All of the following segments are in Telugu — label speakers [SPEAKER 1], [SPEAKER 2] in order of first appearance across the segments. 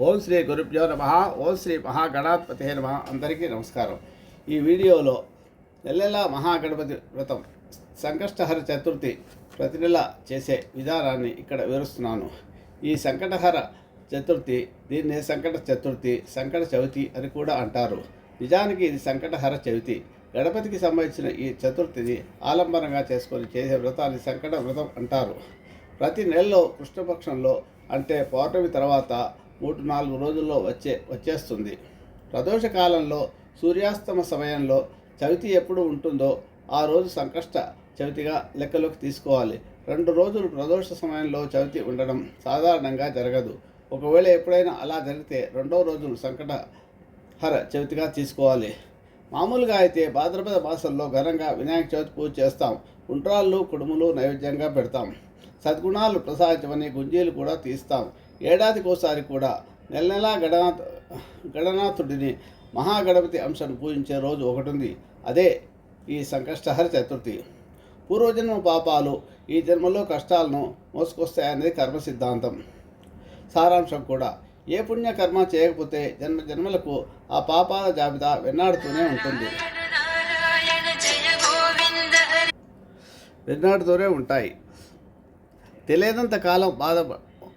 [SPEAKER 1] ఓం శ్రీ గురుభ్యో నమ. ఓం శ్రీ మహాగణాధిపతి నమ. అందరికీ నమస్కారం. ఈ వీడియోలో నెలల మహాగణపతి వ్రతం సంకష్టహర చతుర్థి ప్రతి నెల చేసే విధానాన్ని ఇక్కడ వివరిస్తున్నాను. ఈ సంకటహర చతుర్థి దీన్ని సంకట చతుర్థి సంకట చవితి అని కూడా అంటారు. నిజానికి ఇది సంకటహర చవితి. గణపతికి సంబంధించిన ఈ చతుర్థిని ఆలంబనంగా చేసుకొని చేసే వ్రతాన్ని సంకట వ్రతం అంటారు. ప్రతి నెలలో కృష్ణపక్షంలో అంటే పౌర్ణమి తర్వాత మూడు నాలుగు రోజుల్లో వచ్చే వచ్చేస్తుంది. ప్రదోష కాలంలో సూర్యాస్తమ సమయంలో చవితి ఎప్పుడు ఉంటుందో ఆ రోజు సంకష్ట చవితిగా లెక్కలోకి తీసుకోవాలి. రెండు రోజులు ప్రదోష సమయంలో చవితి ఉండడం సాధారణంగా జరగదు. ఒకవేళ ఎప్పుడైనా అలా జరిగితే రెండో రోజులు సంకట హర చవితిగా తీసుకోవాలి. మామూలుగా అయితే భాద్రపద మాసంలో ఘనంగా వినాయక చవితి పూజ చేస్తాం. ఉండ్రాళ్ళు కుడుములు నైవేద్యంగా పెడతాం. సద్గుణాలు ప్రసాదించమని గుంజీలు కూడా తీస్తాం. ఏడాదికోసారి కూడా నెల నెలా గణనాథ గణనాథుడిని మహాగణపతి అంశను పూజించే రోజు ఒకటి ఉంది అదే ఈ సంకష్టహర చతుర్థి. పూర్వజన్మ పాపాలు ఈ జన్మలో కష్టాలను మోసుకొస్తాయనేది కర్మ సిద్ధాంతం సారాంశం కూడా ఏ పుణ్యకర్మ చేయకపోతే జన్మ జన్మలకు ఆ పాపాల జాబితా వెన్నాడుతూనే ఉంటుంది. వెన్నాడుతూనే ఉంటాయి. తెలియనంత కాలం బాధ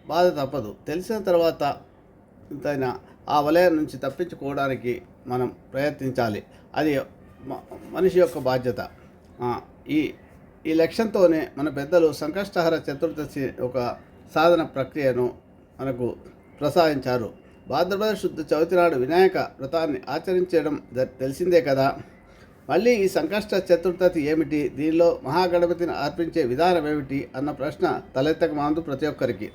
[SPEAKER 1] బాధ తప్పదు. తెలిసిన తర్వాత ఇంతైనా ఆ వలయం నుంచి తప్పించుకోవడానికి మనం ప్రయత్నించాలి. అది మ- మనిషి యొక్క బాధ్యత. ఈ ఈ లక్ష్యంతోనే మన పెద్దలు సంకష్టహర చతుర్దశి ఒక సాధన ప్రక్రియను మనకు ప్రసాదించారు. భాద్రపద శుద్ధ చవితి నాడు వినాయక వ్రతాన్ని ఆచరించడం తెలిసిందే కదా? మళ్ళీ ఈ సంకష్ట చతుర్థతి ఏమిటి? దీనిలో మహాగణపతిని అర్పించే విధానం ఏమిటి? అన్న ప్రశ్న తలెత్తక మాందు ప్రతి ఒక్కరికి.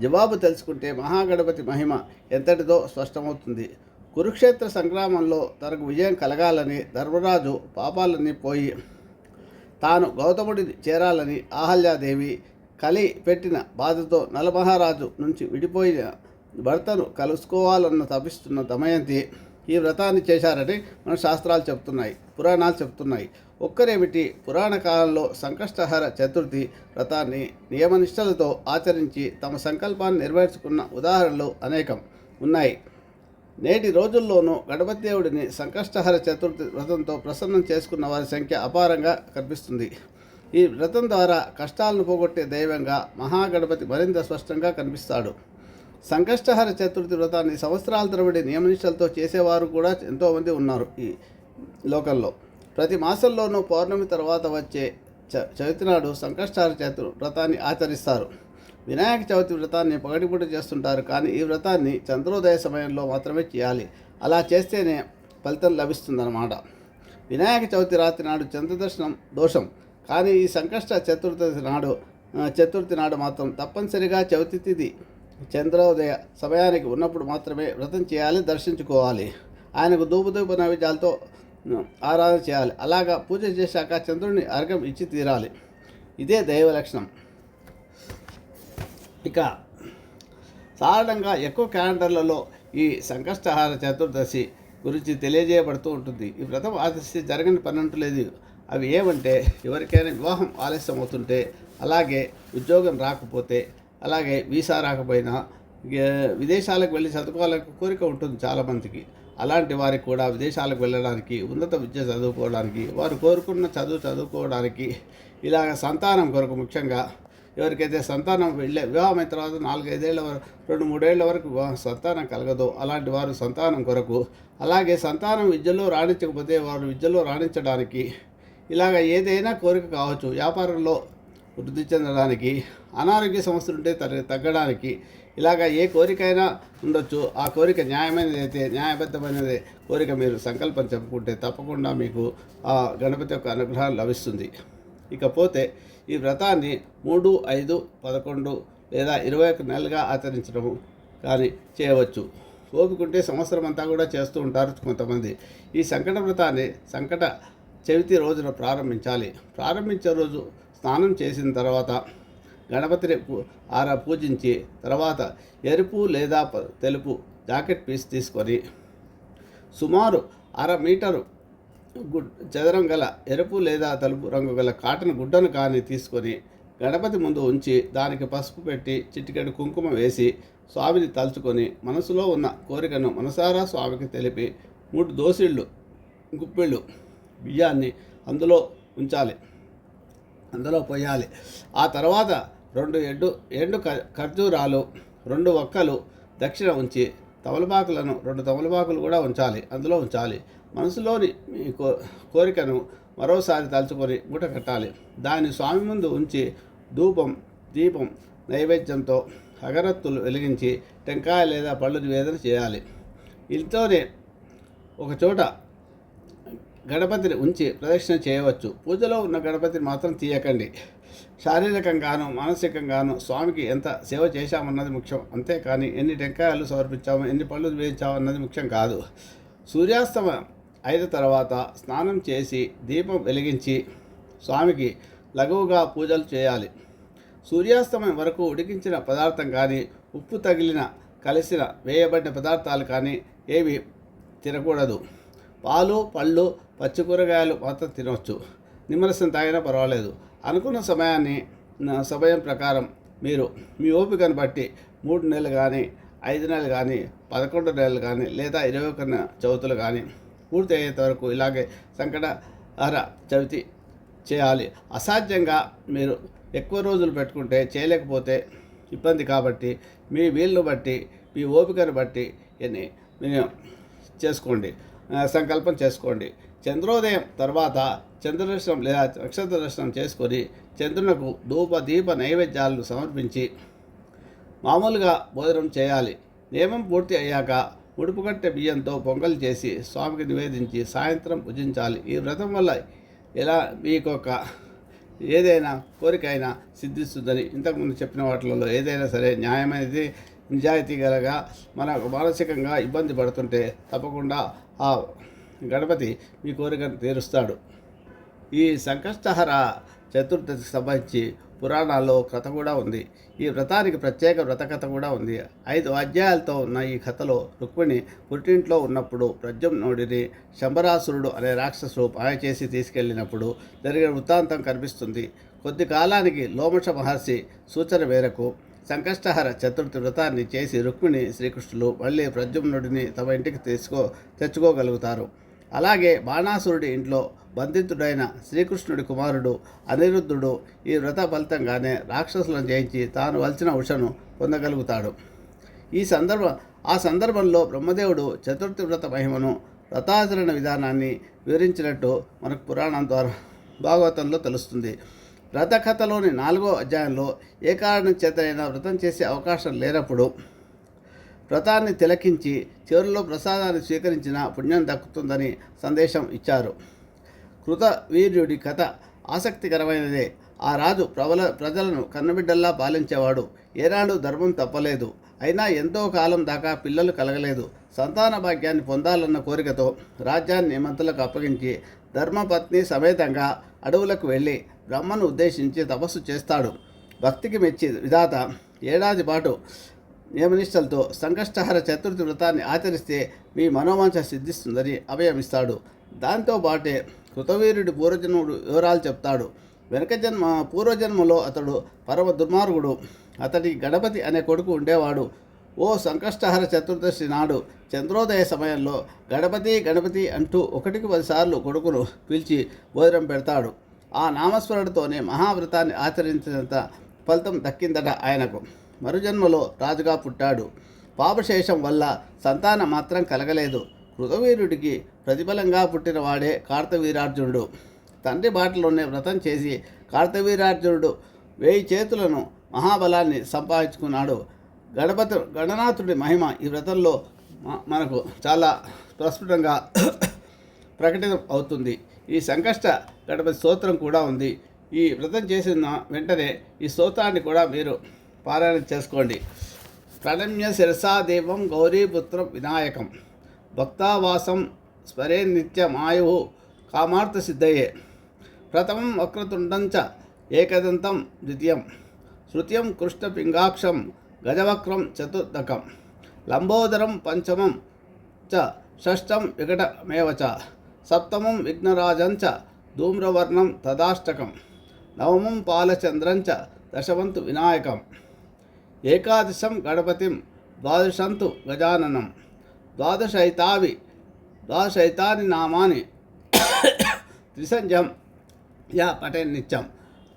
[SPEAKER 1] జవాబు తెలుసుకుంటే మహాగణపతి మహిమ ఎంతటిదో స్పష్టమవుతుంది. కురుక్షేత్ర సంగ్రామంలో తనకు విజయం కలగాలని ధర్మరాజు పాపాలన్నీ పోయి తాను గౌతముడిని చేరాలని ఆహల్యాదేవి కలి పెట్టిన బాధతో నలమహారాజు నుంచి విడిపోయిన భర్తను కలుసుకోవాలన్న తపిస్తున్న దమయంతి ఈ వ్రతాన్ని చేశారని మన శాస్త్రాలు చెప్తున్నాయి పురాణాలు చెప్తున్నాయి. ఒక్కరేమిటి? పురాణ కాలంలో సంకష్టహర చతుర్థి వ్రతాన్ని నియమనిష్టలతో ఆచరించి తమ సంకల్పాన్ని నెరవేర్చుకున్న ఉదాహరణలు అనేకం ఉన్నాయి. నేటి రోజుల్లోనూ గణపతి దేవుడిని సంకష్టహర చతుర్థి వ్రతంతో ప్రసన్నం చేసుకున్న వారి సంఖ్య అపారంగా కనిపిస్తుంది. ఈ వ్రతం ద్వారా కష్టాలను పోగొట్టే దైవంగా మహాగణపతి మరింత స్పష్టంగా కనిపిస్తాడు. సంకష్టహర చతుర్థి వ్రతాన్ని సంవత్సరాల తరబడి నియమనిష్టలతో చేసేవారు కూడా ఎంతోమంది ఉన్నారు ఈ లోకంలో. ప్రతి మాసంలోనూ పౌర్ణమి తర్వాత వచ్చే చ చవితి నాడు సంకష్టహర చతు వ్రతాన్ని ఆచరిస్తారు. వినాయక చవితి వ్రతాన్ని పగటిపూట చేస్తుంటారు కానీ ఈ వ్రతాన్ని చంద్రోదయ సమయంలో మాత్రమే చేయాలి. అలా చేస్తేనే ఫలితం లభిస్తుందన్నమాట. వినాయక చవితి రాత్రి నాడు చంద్రదర్శనం దోషం. కానీ ఈ సంకష్ట చతుర్దశి నాడు చతుర్థి నాడు మాత్రం తప్పనిసరిగా చవితి తిథి చంద్రోదయ సమయానికి ఉన్నప్పుడు మాత్రమే వ్రతం చేయాలి దర్శించుకోవాలి. ఆయనకు దూపదూప నైవేద్యాలతో ఆరాధన చేయాలి. అలాగా పూజ చేశాక చంద్రుడిని అర్ఘం ఇచ్చి తీరాలి. ఇదే దైవ లక్షణం. ఇక సాధారణంగా ఎక్కువ క్యాలెండర్లలో ఈ సంకష్టహార చతుర్దశి గురించి తెలియజేయబడుతూ ఉంటుంది. ఈ వ్రతం ఆదర్శి జరగని పన్నెండు లేదు. అవి ఏమంటే ఎవరికైనా వివాహం ఆలస్యం అవుతుంటే అలాగే ఉద్యోగం రాకపోతే అలాగే వీసా రాకపోయినా విదేశాలకు వెళ్ళి చదువుకోవాలని కోరిక ఉంటుంది చాలామందికి. అలాంటి వారికి కూడా విదేశాలకు వెళ్ళడానికి ఉన్నత విద్య చదువుకోవడానికి వారు కోరుకున్న చదువు చదువుకోవడానికి ఇలాగ సంతానం కొరకు ముఖ్యంగా ఎవరికైతే సంతానం వెళ్ళే వివాహం అయిన తర్వాత నాలుగైదేళ్ళ వరకు రెండు మూడేళ్ళ వరకు సంతానం కలగదో అలాంటి వారు సంతానం కొరకు అలాగే సంతానం విద్యలో రాణించకపోతే వారు విద్యలో రాణించడానికి ఇలాగ ఏదైనా కోరిక కావచ్చు. వ్యాపారంలో వృద్ధి చెందడానికి అనారోగ్య సమస్యలు ఉంటే తగ్గ- తగ్గడానికి ఇలాగ ఏ కోరికైనా ఉండొచ్చు. ఆ కోరిక న్యాయమైనది అయితే న్యాయబద్ధమైనది కోరిక మీరు సంకల్పం చెప్పుకుంటే తప్పకుండా మీకు ఆ గణపతి యొక్క అనుగ్రహం లభిస్తుంది. ఇకపోతే ఈ వ్రతాన్ని మూడు ఐదు పదకొండు లేదా ఇరవై ఒక నెలలుగా ఆచరించడం కానీ చేయవచ్చు. ఓపుకుంటే సంవత్సరం అంతా కూడా చేస్తూ ఉంటారు కొంతమంది. ఈ సంకట వ్రతాన్ని సంకట చవితి రోజున ప్రారంభించాలి. ప్రారంభించే రోజు స్నానం చేసిన తర్వాత గణపతిని ఆరా పూజించి తర్వాత ఎరుపు లేదా ప- తెలుపు జాకెట్ పీస్ తీసుకొని సుమారు అర మీటరు గుడ్ చదరం గల ఎరుపు లేదా తలుపు రంగు గల కాటన్ గుడ్డను కానీ తీసుకొని గణపతి ముందు ఉంచి దానికి పసుపు పెట్టి చిటికెడు కుంకుమ వేసి స్వామిని తలుచుకొని మనసులో ఉన్న కోరికను మనసారా స్వామికి తెలిపి మూడు దోసిళ్ళు గుప్పిళ్ళు బియ్యాన్ని అందులో ఉంచాలి. అందులో పోయాలి. ఆ తర్వాత రెండు ఎండు ఎండు క- ఖర్జూరాలు రెండు ఒక్కలు దక్షిణ ఉంచి తమలపాకులను రెండు తమలపాకులు కూడా ఉంచాలి. అందులో ఉంచాలి. మనసులోని మీ కో కోరికను మరోసారి తలుచుకొని మూట కట్టాలి. దాన్ని స్వామి ముందు ఉంచి ధూపం దీపం నైవేద్యంతో అగరత్తులు వెలిగించి టెంకాయ లేదా పళ్ళు నివేదన చేయాలి. ఇంట్లోనే ఒక చోట గణపతిని ఉంచి ప్రదక్షిణ చేయవచ్చు. పూజలో ఉన్న గణపతిని మాత్రం తీయకండి. శారీరకంగాను మానసికంగాను స్వామికి ఎంత సేవ చేశామన్నది ముఖ్యం. అంతేకాని ఎన్ని టెంకాయలు సమర్పించాము ఎన్ని పళ్ళు వేయించాము అన్నది ముఖ్యం కాదు. సూర్యాస్తమయం అయిన తర్వాత స్నానం చేసి దీపం వెలిగించి స్వామికి లఘువుగా పూజలు చేయాలి. సూర్యాస్తమయం వరకు ఉడికించిన పదార్థం కానీ ఉప్పు తగిలిన కలిసిన వేయబడిన పదార్థాలు కానీ ఏవి తినకూడదు. పాలు పళ్ళు పచ్చి కూరగాయలు మాత్రం తినవచ్చు నిమ్మరసం తాగినా పర్వాలేదు. అనుకున్న సమయాన్ని సమయం ప్రకారం మీరు మీ ఓపికను బట్టి మూడు నెలలు కానీ ఐదు నెలలు కానీ పదకొండు నెలలు కానీ లేదా ఇరవై ఒక చవితులు కానీ పూర్తి అయ్యేంత వరకు ఇలాగే సంకటహర చవితి చేయాలి. అసాధ్యంగా మీరు ఎక్కువ రోజులు పెట్టుకుంటే చేయలేకపోతే ఇబ్బంది కాబట్టి మీ వీలును బట్టి మీ ఓపికను బట్టి ఎన్ని చేసుకోండి. సంకల్పం చేసుకోండి. చంద్రోదయం తర్వాత చంద్రదర్శనం లేదా నక్షత్ర దర్శనం చేసుకొని చంద్రునకు ధూప దీప నైవేద్యాలను సమర్పించి మామూలుగా భోజనం చేయాలి. నియమం పూర్తి అయ్యాక ఉడుపుకట్టె బియ్యంతో పొంగల్ చేసి స్వామికి నివేదించి సాయంత్రం పూజించాలి ఈ వ్రతం వల్ల ఎలా మీకొక ఏదైనా కోరిక అయినా సిద్ధిస్తుందని ఇంతకుముందు చెప్పిన వాటిలలో ఏదైనా సరే న్యాయమైనది నిజాయితీ గలగా మనకు మానసికంగా ఇబ్బంది పడుతుంటే తప్పకుండా ఆ గణపతి మీ కోరికను తీరుస్తాడు. ఈ సంకష్టహర చతుర్దశికి సంబంధించి పురాణాల్లో కథ కూడా ఉంది. ఈ వ్రతానికి ప్రత్యేక వ్రత కథ కూడా ఉంది. ఐదు అధ్యాయాలతో ఉన్న ఈ కథలో రుక్మిణి పుట్టింట్లో ఉన్నప్పుడు ప్రద్యుమ్నుడిని శంబరాసురుడు అనే రాక్షసుడు పాయ చేసి తీసుకెళ్ళినప్పుడు జరిగిన వృత్తాంతం కనిపిస్తుంది. కొద్ది కాలానికి లోమష మహర్షి సూచన మేరకు సంకష్టహర చతుర్థి వ్రతాన్ని చేసి రుక్మిణి శ్రీకృష్ణులు మళ్ళీ ప్రద్యుమ్నుడిని తమ ఇంటికి తీసుకో తెచ్చుకోగలుగుతారు. అలాగే బాణాసురుడి ఇంట్లో బంధితుడైన శ్రీకృష్ణుడి కుమారుడు అనిరుద్ధుడు ఈ వ్రత ఫలితంగానే రాక్షసులను జయించి తాను వలసిన ఉషను పొందగలుగుతాడు. ఈ సందర్భ ఆ సందర్భంలో బ్రహ్మదేవుడు చతుర్థి వ్రత మహిమను వ్రతాచరణ విధానాన్ని వివరించినట్టు మనకు పురాణం ద్వారా భాగవతంలో తెలుస్తుంది. వ్రత కథలోని నాలుగో అధ్యాయంలో ఏ కారణం చేతనైనా వ్రతం చేసే అవకాశం లేనప్పుడు వ్రతాన్ని తిలకించి చివరిలో ప్రసాదాన్ని స్వీకరించిన పుణ్యం దక్కుతుందని సందేశం ఇచ్చారు. కృత వీర్యుడి కథ ఆసక్తికరమైనదే. ఆ రాజు ప్రబల ప్రజలను కన్నబిడ్డల్లా పాలించేవాడు. ఏనాడు ధర్మం తప్పలేదు. అయినా ఎంతో కాలం దాకా పిల్లలు కలగలేదు. సంతాన భాగ్యాన్ని పొందాలన్న కోరికతో రాజ్యాన్ని మంతులకు అప్పగించి ధర్మపత్ని సమేతంగా అడవులకు వెళ్ళి బ్రహ్మను ఉద్దేశించి తపస్సు చేస్తాడు. భక్తికి మెచ్చి విధాత ఏడాది పాటు నియమనిష్టలతో సంకష్టహర చతుర్థి వ్రతాన్ని ఆచరిస్తే మీ మనోవాంఛ సిద్ధిస్తుందని అభయమిస్తాడు. దాంతో పాటే కృతవీరుడి పూర్వజన్ముడు వివరాలు చెప్తాడు. వెనక జన్మ పూర్వజన్మలో అతడు పరమ దుర్మార్గుడు అతడి గణపతి అనే కొడుకు ఉండేవాడు. ఓ సంకష్టహర చతుర్దశి నాడు చంద్రోదయ సమయంలో గణపతి గణపతి అంటూ ఒకటికి పదిసార్లు కొడుకును పిలిచి భోజనం పెడతాడు. ఆ నామస్మరణతోనే మహావ్రతాన్ని ఆచరించినంత ఫలితం దక్కిందట ఆయనకు. మరుజన్మలో రాజుగా పుట్టాడు. పాపశేషం వల్ల సంతానం మాత్రం కలగలేదు. కృతవీరుడికి ప్రతిఫలంగా పుట్టినవాడే కార్తవీరార్జునుడు. తండ్రి బాటలోనే వ్రతం చేసి కార్తవీరార్జునుడు వేయి చేతులను మహాబలాన్ని సంపాదించుకున్నాడు. గణపతి గణనాథుడి మహిమ ఈ వ్రతంలో మనకు చాలా ప్రస్ఫుటంగా ప్రకటితం అవుతుంది. ఈ సంకష్ట గణపతి స్తోత్రం కూడా ఉంది. ఈ వ్రతం చేసిన వెంటనే ఈ స్తోత్రాన్ని కూడా మీరు పారాయణ చేసుకోండి. ప్రణమ్య శిరసా గౌరీపుత్రం వినాయకం. భక్తావాసం స్మరే నిత్యమాయు కామార్థ సిద్ధయే. ప్రథమం వక్రతుండంచ ఏకదంతం ద్వితీయం. శృత్యం కృష్ణపింగాక్షం గజవక్రం చతుర్థకం లంబోదరం పంచమం చ షష్టం వికటమేవ చ. సప్తమం విఘ్నరాజం చ ధూమ్రవర్ణం తదాష్టకం. నవమం పాలచంద్రం చ దశవంతు వినాయకం. ఏకాదశం గణపతిం ద్వాదశంతు గజాననం ద్వాదశైతావి ద్వాదశైతాని నామాని త్రిసంజం యా పటే నిత్యం.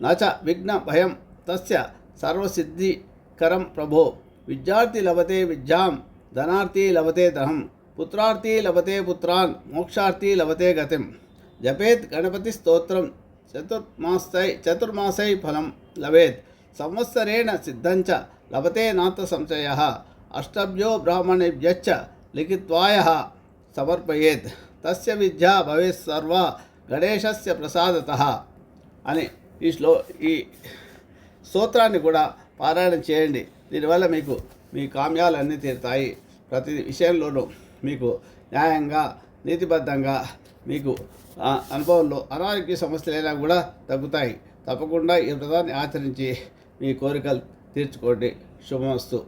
[SPEAKER 1] నచ విఘ్న భయం తస్య సర్వసిద్ధికరం ప్రభో. విద్యార్థి లభతే విద్యాం ధనార్థి లభతే ధనం పుత్రార్థి లభతే పుత్రాన్ మోక్షార్థి లభతే గతిం. జపేత్ గణపతి స్తోత్రం చతుర్మాసై చతుర్మాసై ఫలం లభేత్. సంవత్సరేణ సిద్ధంచ లభతే నాత సంశయ అష్టభ్యో బ్రాహ్మణేభ్యశ్చ లిఖిత్వాయ సమర్పయేత్. తస్య విద్యా భవేత్ సర్వ గణేశస్య ప్రసాదత అని ఈ శ్లో ఈ స్తోత్రాన్ని కూడా పారాయణ చేయండి. దీనివల్ల మీకు మీ కామ్యాలన్నీ తీరుతాయి. ప్రతి విషయంలోనూ మీకు న్యాయంగా నీతిబద్ధంగా మీకు అనుభవంలో అనారోగ్య సమస్యలైనా కూడా తగ్గుతాయి. తప్పకుండా ఈ వ్రతాన్ని ఆచరించి మీ కోరికలు తీర్చుకోండి. శుభమస్తు.